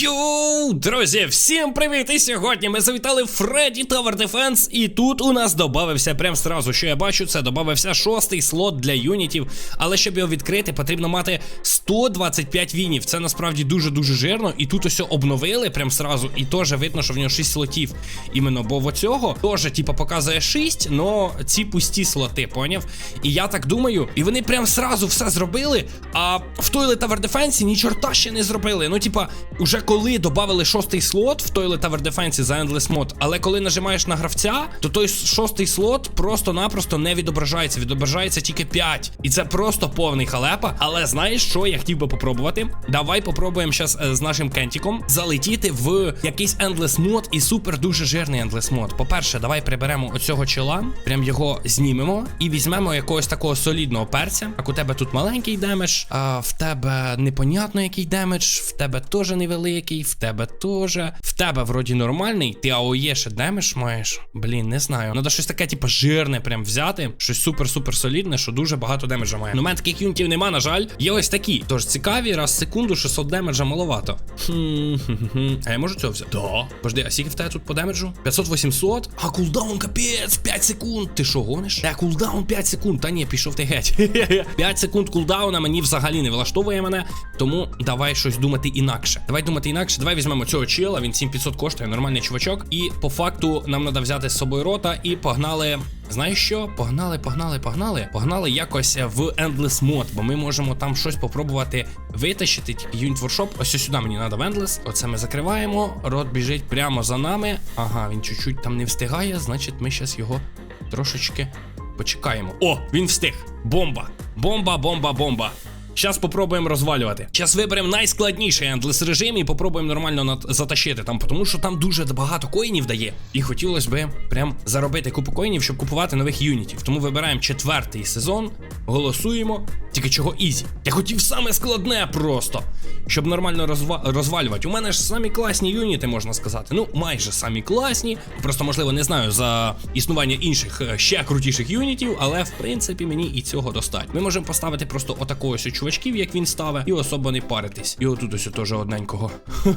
Йоу, друзі, всім привіт! І сьогодні ми завітали Фредді Tower Defense, і тут у нас додався прям сразу, що я бачу, це додався шостий слот для юнітів. Але щоб його відкрити, потрібно мати 125 вінів. Це насправді дуже-дуже жирно. І тут ось обновили прям сразу, і теж видно, що в нього 6 слотів. Іменно, бо в оцього теж, типа, показує 6, но ці пусті слоти, поняв? І я так думаю, і вони прям сразу все зробили. А в Toilet Tower Defense ні чорта ще не зробили. Ну, типа, уже коли додали шостий слот в Toilet Tower Defense за Endless Mod, але коли нажимаєш на гравця, то той шостий слот просто-напросто не відображається. Відображається тільки 5. І це просто повний халепа. Але знаєш, що я хотів би попробувати? Давай попробуємо зараз з нашим кентіком залетіти в якийсь Endless Mod і супер дуже жирний Endless Mod. По-перше, давай приберемо оцього чола, прям його знімемо і візьмемо якогось такого солідного перця. Так у тебе тут маленький демедж, а в тебе непонятно який демедж, в тебе теж невеликий, в тебе теж. В тебе вроді нормальний, ти АОЄ ще демедж маєш. Блін, не знаю. Надо щось таке, типу, жирне прям взяти. Щось супер-супер солідне, що дуже багато демеджа має. Ну, у мене таких юнітів нема, на жаль. Є ось такі. Тож цікаві, раз в секунду 600 демеджа маловато. Хм-хм-хм. А я можу цього взяти? Да. Пожди, а скільки в тебе тут по демеджу? 500-800? А кулдаун капець, 5 секунд. Ти що, гониш? Та кулдаун 5 секунд. Та ні, пішов ти геть. 5 секунд кулдауна мені взагалі не влаштовує мене. Тому давай щось думати інакше. Давай думати інакше. Давай візьмемо цього чела, він 7500 коштує, нормальний чувачок. І по факту нам треба взяти з собою рота і погнали. Знаєш що? Погнали, погнали, погнали. Погнали якось в Endless Mod, бо ми можемо там щось попробувати витащити. Unit Workshop. Ось сюди мені треба в Endless. Оце ми закриваємо. Рот біжить прямо за нами. Ага, він чуть-чуть там не встигає, значить ми зараз його трошечки почекаємо. О, він встиг. Бомба! Бомба, бомба, бомба. Зараз попробуємо розвалювати. Зараз виберемо найскладніший ендлес режим і попробуємо нормально затащити там, тому що там дуже багато коїнів дає. І хотілося би прям заробити купу коїнів, щоб купувати нових юнітів. Тому вибираємо четвертий сезон, голосуємо. Тільки чого ізі. Я хотів саме складне просто, щоб нормально розва... розвалювати. У мене ж самі класні юніти, можна сказати. Ну, майже самі класні. Просто, можливо, не знаю за існування інших е, ще крутіших юнітів, але в принципі мені і цього достатньо. Ми можемо поставити просто отакого ось чувачків, як він ставить, і особо не паритись. І отут ось теж одненького.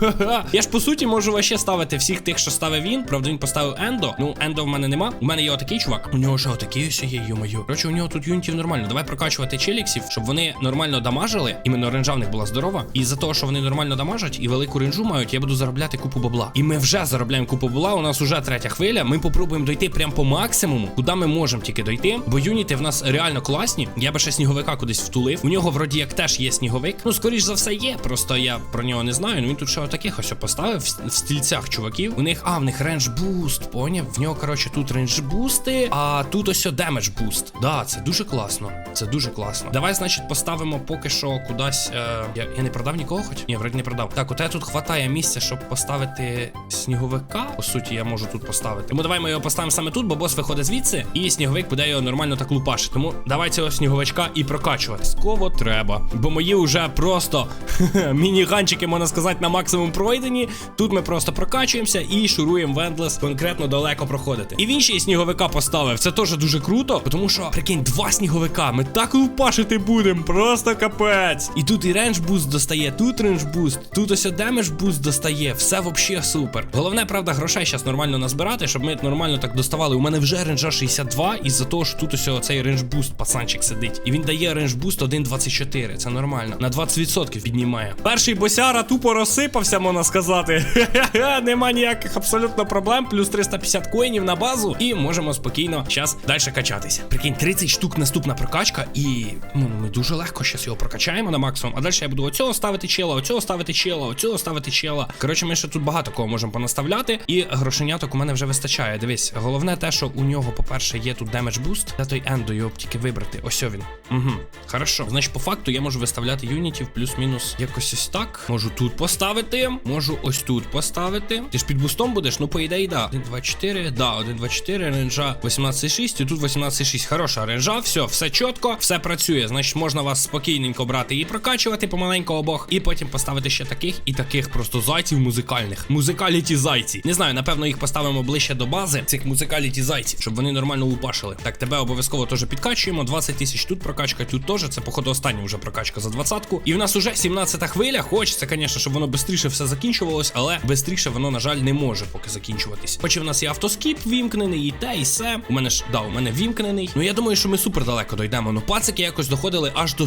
Я ж по суті можу ваще ставити всіх тих, що ставив він. Правда, він поставив Ендо. Ну, Ендо в мене нема. У мене є отакий чувак. У нього ще отакий ось є, йо-моє. Короче, у нього тут юнітів нормально. Давай прокачувати челіксів, щоб вони нормально дамажили. Іменно ренжа в них була здорова. І за того, що вони нормально дамажать і велику ренжу мають, я буду заробляти купу бабла. І ми вже заробляємо купу бабла. У нас уже третя хвиля. Ми попробуємо дойти прямо по максимуму, куди ми можемо тільки дойти. Бо юніти в нас реально класні. Я би ще сніговика кудись втулив. У нього вроді як теж є сніговик. Ну, скоріш за все, є. Просто я про нього не знаю. Ну він тут ще отаких ось поставив в стільцях чуваків. У них, а, в них рендж буст, поняв? В нього, коротше, тут рендж бусти, а тут ось демедж буст. Да, це дуже класно. Це дуже класно. Давай, значить, поставимо поки що кудись. Е... Я, я не продав нікого хоч? Ні, вроді не продав. Так, у тебе тут хватає місця, щоб поставити сніговика. По суті, я можу тут поставити. Тому давай ми його поставимо саме тут, бо бос виходить звідси, і сніговик буде його нормально так лупашити. Тому давай цього сніговичка і прокачувати. Сково треба. Бо мої вже просто мініганчики, можна сказати, на максимум пройдені. Тут ми просто прокачуємося і шуруємо в Endless конкретно далеко проходити. І він ще й сніговика поставив. Це теж дуже круто, тому що, прикинь, два сніговика. Ми так лупашити будемо. Просто капець. І тут і рендж буст достає, тут рендж буст, тут ось демедж буст достає. Все взагалі супер. Головне, правда, грошей зараз нормально назбирати, щоб ми нормально так доставали. У мене вже ренджа 62, із-за того, що тут ось цей рендж буст пацанчик сидить. І він дає рендж буст 1.24. Це нормально. На 20% піднімає. Перший босяра тупо розсипався, можна сказати. Нема ніяких абсолютно проблем. Плюс 350 коїнів на базу. І можемо спокійно зараз далі качатися. Прикинь, 30 штук наступна прокачка, і ну, ми дуже легко зараз його прокачаємо на максимум. А далі я буду оцього ставити чела, оцього ставити чела, оцього ставити чела. Коротше, ми ще тут багато кого можемо понаставляти. І грошеняток у мене вже вистачає. Дивись, головне те, що у нього, по-перше, є тут демедж буст. Для той ендо його тільки вибрати. Ось він. Угу. Хорошо. Значить, по факту я можу виставляти юнітів плюс-мінус якось ось так. Можу тут поставити, можу ось тут поставити. Ти ж під бустом будеш? Ну, по ідеї, да. 1, 2, 4, да, 1, 2, 4, ренджа 18,6, і тут 18,6. Хороша ренджа, все, все чітко, все працює. Значить, можна вас спокійненько брати і прокачувати помаленько обох, і потім поставити ще таких і таких просто зайців музикальних. Музикаліті зайці. Не знаю, напевно, їх поставимо ближче до бази, цих музикаліті зайців, щоб вони нормально лупашили. Так, тебе обов'язково теж підкачуємо. 20 тисяч тут прокачка, тут теж. Це, походу, останній вже прокачка за двадцятку. І в нас уже 17-та хвиля. Хочеться, звісно, щоб воно швидше все закінчувалось, але швидше воно, на жаль, не може поки закінчуватись. Хоч і в нас є автоскіп вімкнений, і те, і все. У мене ж да, у мене вімкнений. Ну я думаю, що ми супер далеко дойдемо. Ну пацики якось доходили аж до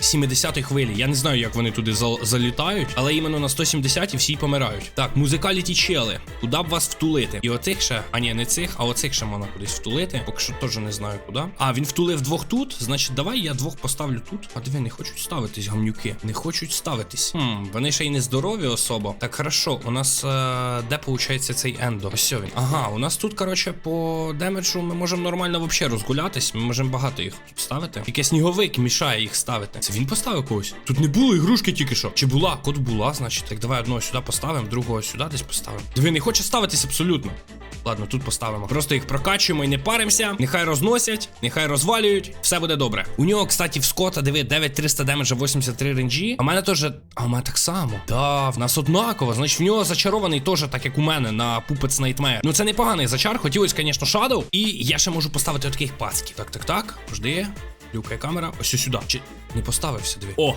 170-ї хвилі. Я не знаю, як вони туди зал- залітають, але іменно на 170 і всі помирають. Так, музикаліті чели. Куди б вас втулити? І оцих ще, а ні, не цих, а оцих ще можна кудись втулити. Поки що теж не знаю куди. А, він втулив двох тут. Значить, давай я двох поставлю тут. А диви, не хочуть ставитись, гамнюки. Не хочуть ставитись. Хм, вони ще й не здорові особо. Так, хорошо, у нас е, де получається цей ендо? Ось він. Ага, у нас тут, коротше, по демеджу ми можемо нормально вообще розгулятись. Ми можемо багато їх тут ставити. Тільки сніговик мішає їх ставити. Це він поставив когось? Тут не було ігрушки тільки що. Чи була? Код була, значить. Так давай одного сюди поставимо, другого сюди десь поставимо. Диви, не хоче ставитись абсолютно. Ладно, тут поставимо. Просто їх прокачуємо і не паримося. Нехай розносять, нехай розвалюють, все буде добре. У нього, кстати, в Скота, диви, 9300 демеджа, 83 ренджі. А в мене теж. А в мене так само. Да, в нас однаково. Значить, в нього зачарований теж, так як у мене на пупець Nightmare. Ну це непоганий зачар. Хотілося, звісно, шадоу. І я ще можу поставити таких пасків. Так, так, так. Жди. Люкає камера. Ось сюди. Чи не поставився, дві? О!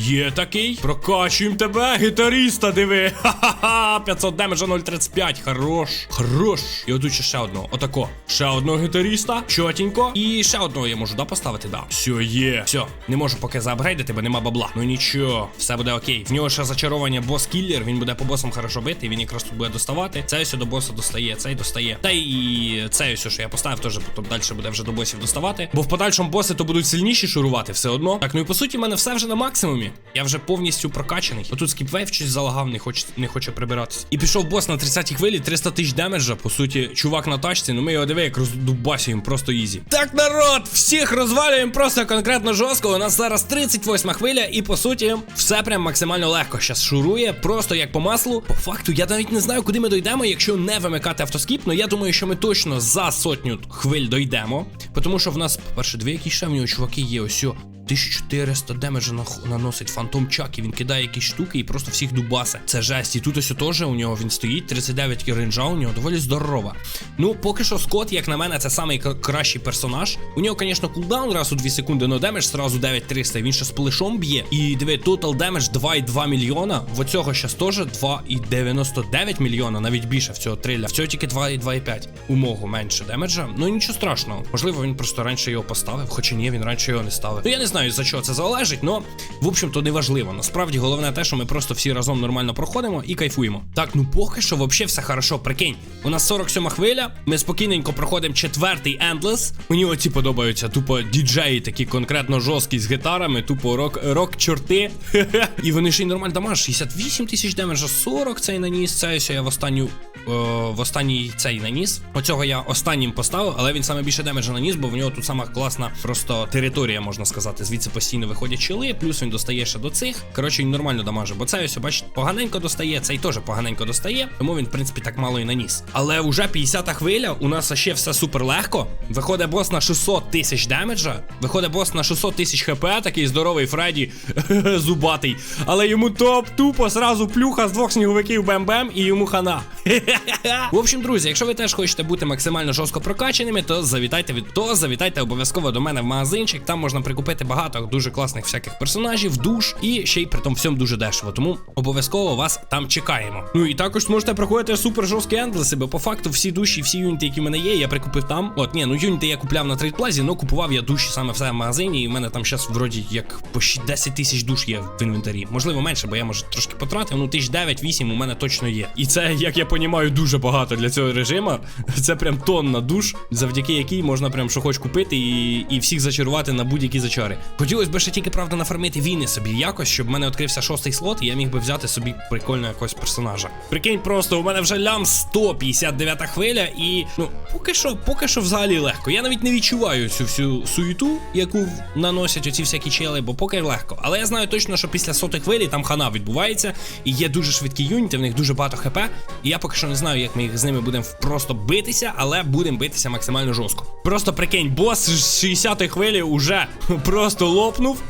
Є такий. Прокачуємо тебе, гітаріста, диви. Ха-ха-ха. 500 демеджа 0,35. Хорош. Хорош. І отут ще ще одного. Отако. Ще одного гітаріста. Чотенько. І ще одного я можу, да, поставити? Да. Все, є. Все. Не можу поки заапгрейдити, бо нема бабла. Ну нічого, все буде окей. В нього ще зачарування бос-кіллер. Він буде по босам хорошо бити. Він якраз тут буде доставати. Цей ось до боса достає, цей достає. Та і цей ось, що я поставив, теж потім далі буде вже до босів доставати. Бо в подальшому боси то будуть сильніші шурувати все одно. Так, ну і по суті, в мене все вже на максимумі. Я вже повністю прокачаний. Отут скіпвейв щось залагав, не хоче, не хоче прибиратись. І пішов бос на 30-й хвилі, 300 тисяч демеджа. По суті, чувак на тачці, ну ми його диви, як роздубасюємо, просто ізі. Так, народ, всіх розвалюємо просто конкретно жорстко. У нас зараз 38 хвиля, і по суті, все прям максимально легко. Щас шурує, просто як по маслу. По факту, я навіть не знаю, куди ми дойдемо, якщо не вимикати автоскіп. Ну я думаю, що ми точно за сотню хвиль дойдемо. Тому що в нас, по-перше, дві якісь ще в нього чуваки є. Ось. О, 1400 демеджа наносить фантом Чак, і він кидає якісь штуки і просто всіх дубасе. Це жесть. І тут ось теж у нього він стоїть, 39 рейнджа, у нього доволі здорова. Ну, поки що Скотт, як на мене, це самий кращий персонаж. У нього, звісно, кулдаун раз у 2 секунди, но демедж сразу 9300. Він ще з плешом б'є. І диви, тотал демедж 2,2 мільйона. В оцього щас теж 2,99 мільйона, навіть більше в цього триля. В цього тільки 2,25. У мого менше демеджа. Ну нічого страшного. Можливо, він просто раніше його поставив, хоча ні, він раніше його не ставив. Ну я не знаю, за що це залежить, но в общем-то не важливо. Насправді головне те, що ми просто всі разом нормально проходимо і кайфуємо. Так, ну поки що взагалі все хорошо. Прикинь, у нас 47 хвиля. Ми спокійненько проходимо четвертий Endless. Мені оці подобаються тупо діджеї, такі конкретно жорсткі з гітарами, тупо рок, рок чорти. І вони ще й нормально дамаж. 68 тисяч демеджа, 40 цей наніс. Це я в останню. О, в останній цей наніс. Оцього я останнім поставив, але він саме більше демеджа наніс, бо в нього тут сама класна просто територія, можна сказати. Звідси постійно виходять чили, плюс він достає ще до цих. Коротше, він нормально дамаже, бо це ось, бачите, поганенько достає, цей теж поганенько достає, тому він, в принципі, так мало і наніс. Але вже 50-та хвиля, у нас ще все супер легко. Виходить бос на 600 тисяч демеджа. Виходить бос на 600 тисяч хп, такий здоровий Фредді зубатий. Але йому топ тупо сразу плюха з двох сніговиків бем-бем і йому хана. В общем, друзі, якщо ви теж хочете бути максимально жорстко прокачаними, то завітайте від то завітайте обов'язково до мене в магазинчик. Там можна прикупити багато дуже класних всяких персонажів, душ і ще й при тому всьому дуже дешево. Тому обов'язково вас там чекаємо. Ну і також зможете проходити супер жорсткі ендлеси, бо по факту всі душі, всі юніти, які в мене є, я прикупив там. От, ні, ну юніти я купляв на трейдплазі, але купував я душі саме в себе в магазині, і в мене там зараз вроді як по щ- 10 тисяч душ є в інвентарі. Можливо, менше, бо я може трошки потратив. Ну, тисяч 9-8 у мене точно є. І це, як я понімаю, дуже багато для цього режиму. Це прям тонна душ, завдяки якій можна прям що хоч купити і, і всіх зачарувати на будь-які зачари. Хотілося б ще тільки правда нафармити війни собі якось, щоб в мене відкрився шостий слот, і я міг би взяти собі прикольного якогось персонажа. Прикинь, просто у мене вже лям 159 хвиля, і ну поки що, поки що взагалі легко. Я навіть не відчуваю цю всю суєту, яку наносять оці всякі чели, бо поки легко. Але я знаю точно, що після сотої хвилі там хана відбувається, і є дуже швидкі юніти, в них дуже багато хп. І я поки що не знаю, як ми їх з ними будемо просто битися, але будемо битися максимально жорстко. Просто прикинь, бос з 60-ї хвилі уже просто лопнув.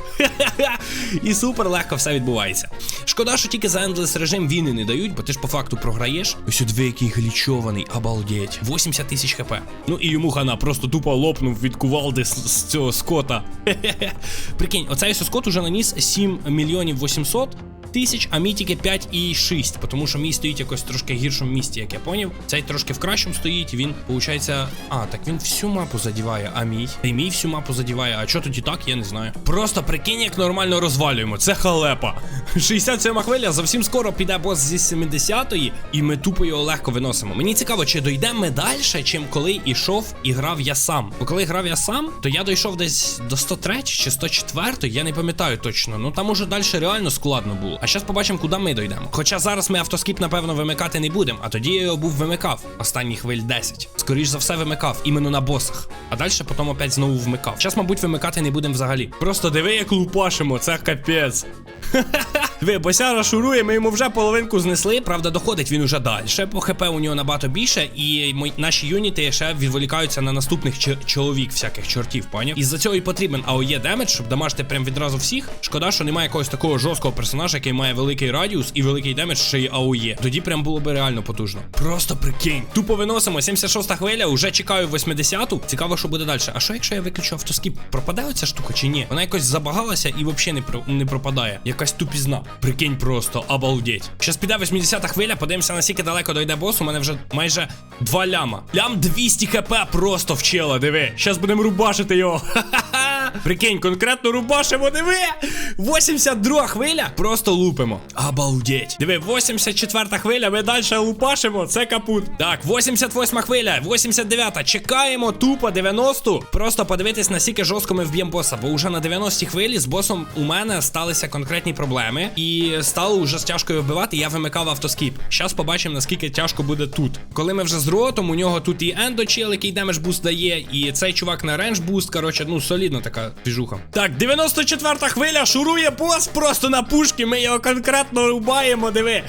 І супер легко все відбувається. Шкода, що тільки за Endless режим війни не дають, бо ти ж по факту програєш. Ось дві який глічований, обалдеть. 80 тисяч хп. Ну і йому хана просто тупо лопнув від кувалди з, з цього скота. Прикинь, оцей скот уже наніс 7 мільйонів 800 тисяч, а мій тільки 5,6, тому що мій стоїть якось трошки гіршому місці, як я поняв. Цей трошки в кращому стоїть, він, виходить, а, так він всю мапу задіває, а мій. І мій всю мапу задіває, а що тоді так, я не знаю. Просто прикинь, як нормально розвалюємо. Це халепа. 67 хвиля, зовсім скоро піде бос зі 70-ї, і ми тупо його легко виносимо. Мені цікаво, чи дойдемо ми далі, чим коли ішов і грав я сам. Бо коли грав я сам, то я дійшов десь до 103 чи 104, я не пам'ятаю точно. Ну там уже далі реально складно було. А зараз побачимо, куди ми дійдемо. Хоча зараз ми автоскіп, напевно, вимикати не будемо. А тоді я його був вимикав останні хвиль 10. Скоріш за все, вимикав іменно на босах. А далі потім опять знову вмикав. Зараз, мабуть, вимикати не будемо взагалі. Просто диви, як лупашимо, це капець. Ви, босяра шурує, ми йому вже половинку знесли. Правда, доходить він уже далі. По ХП у нього набагато більше, і наші юніти ще відволікаються на наступних ч- чоловік, всяких чортів, поняв? Із-за цього і потрібен АОЄ демедж, щоб дамажити прям відразу всіх. Шкода, що немає якогось такого жорсткого персонажа, який має великий радіус і великий демедж ще й АОЄ. Тоді прям було би реально потужно. Просто прикинь. Тупо виносимо 76 хвиля, уже чекаю 80-ту. Цікаво, що буде далі. А що якщо я виключу автоскіп? Пропаде оця штука чи ні? Вона якось забагалася і взагалі не, про... не пропадає. Якась тупізна. Прикинь просто, обалдеть. Щас піде 80-та хвиля, подивимося, наскільки далеко дойде бос. У мене вже майже 2 ляма. Лям 200 хп просто в чела, диви. Щас будемо рубашити його. Ха-ха-ха. Прикинь, конкретно рубашимо, диви. 82 хвиля, просто лупимо. Обалдеть. Диви, 84 хвиля, ми далі лупашимо, це капут. Так, 88 хвиля, 89 Чекаємо тупо 90. Просто подивитись, наскільки жорстко ми вб'ємо боса. Бо вже на 90 хвилі з босом у мене сталися конкретні проблеми. І стало вже з тяжкою вбивати, я вимикав автоскіп. Щас побачимо, наскільки тяжко буде тут. Коли ми вже з ротом, у нього тут і ендочел, який демедж буст дає, і цей чувак на рендж буст. Коротше, ну солідна така піжуха. Так, 94-та хвиля, шурує бос просто на пушки. Ми його конкретно рубаємо, диви.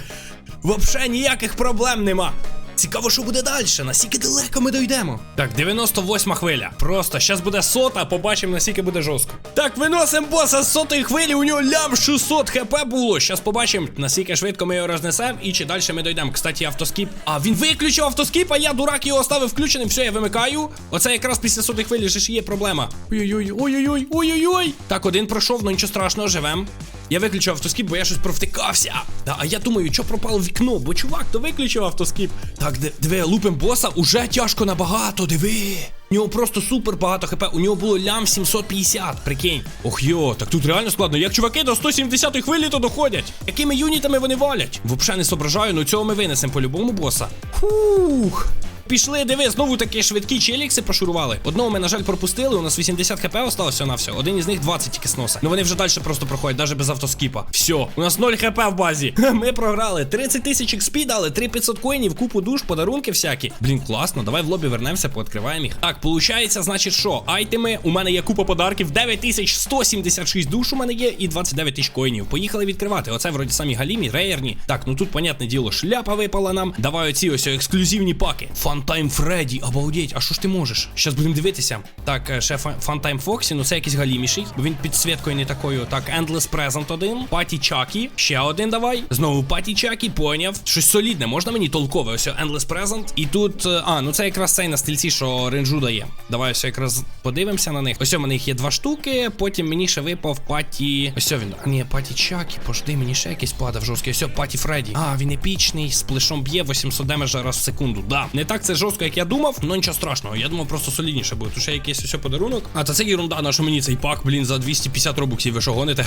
Вообще ніяких проблем нема. Цікаво, що буде далі, наскільки далеко ми дойдемо. Так, 98 хвиля. Просто щас буде сота, побачимо, наскільки буде жорстко. Так, виносимо боса з сотої хвилі, у нього лям 600 хп було. Щас побачимо, наскільки швидко ми його рознесемо і чи далі ми дойдемо. Кстати, автоскіп. А він виключив автоскіп, а я дурак його оставив включеним. Все, я вимикаю. Оце якраз після сотої хвилі ж є проблема. Ой-ой-ой, ой-ой-ой, ой-ой-ой. Так, один пройшов, ну нічого страшного, живем. Я виключив автоскіп, бо я щось провтикався. Да, а я думаю, що пропало вікно, бо чувак то виключив автоскіп. Так, ди- диви, лупим боса, уже тяжко набагато, диви. У нього просто супер багато хп. У нього було лям 750, прикинь. Ох йо, так тут реально складно. Як чуваки до 170 хвилі то доходять. Якими юнітами вони валять? Взагалі не соображаю, ну цього ми винесемо по-любому боса. Фух. Пішли, диви, знову такі швидкі челікси пошурували. Одного ми, на жаль, пропустили. У нас 80 хп осталося на все. Один із них 20 тільки сноса. Ну вони вже далі просто проходять, навіть без автоскіпа. Все, у нас 0 хп в базі. Ми програли. 30 тисяч XP дали, 3500 коїнів, купу душ, подарунки всякі. Блін, класно. Давай в лобі вернемося, пооткриваємо їх. Так, получається, значить, що? Айтеми. У мене є купа подарків. 9176 душ у мене є і 29 тисяч коїнів. Поїхали відкривати. Оце вроді самі галімі, рейерні. Так, ну тут, понятне діло, шляпа випала нам. Давай оці ось ексклюзивні паки. Фантайм Фредді, обалдеть, а що ж ти можеш? Щас будемо дивитися. Так, ще Фантайм Фоксі, ну це якийсь галіміший, бо він під світкою не такою. Так, Endless Present один, Паті Чакі, ще один давай. Знову Паті Чакі, поняв. Щось солідне, можна мені толкове? Ось Endless Present. І тут, е, а, ну це якраз цей на стільці, що ренджу дає. Давай ось якраз подивимося на них. Ось у мене їх є два штуки, потім мені ще випав Паті. Ось він. А, ні, Паті Чакі, пожди, мені ще якийсь падав жорсткий. Ось Паті Фредді. А, він епічний, з плешом б'є 800 демеджа раз в секунду. Да. Не так це жорстко, як я думав, але нічого страшного. Я думав, просто солідніше буде. Тут ще якийсь ось подарунок. А то це ерунда, на що мені цей пак, блін, за 250 робоксів. Ви що гоните?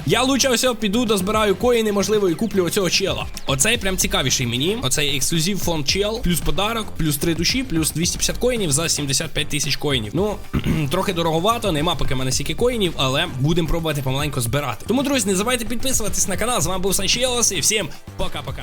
я лучше ось піду, дозбираю коїни, можливо, і куплю оцього чела. Оцей прям цікавіший мені. Оцей ексклюзив фонд чел, плюс подарок, плюс 3 душі, плюс 250 коїнів за 75 тисяч коїнів. Ну, трохи дороговато, нема поки мене стільки коїнів, але будемо пробувати помаленьку збирати. Тому, друзі, не забувайте підписуватись на канал. З вами був Санчелос і всім пока-пока.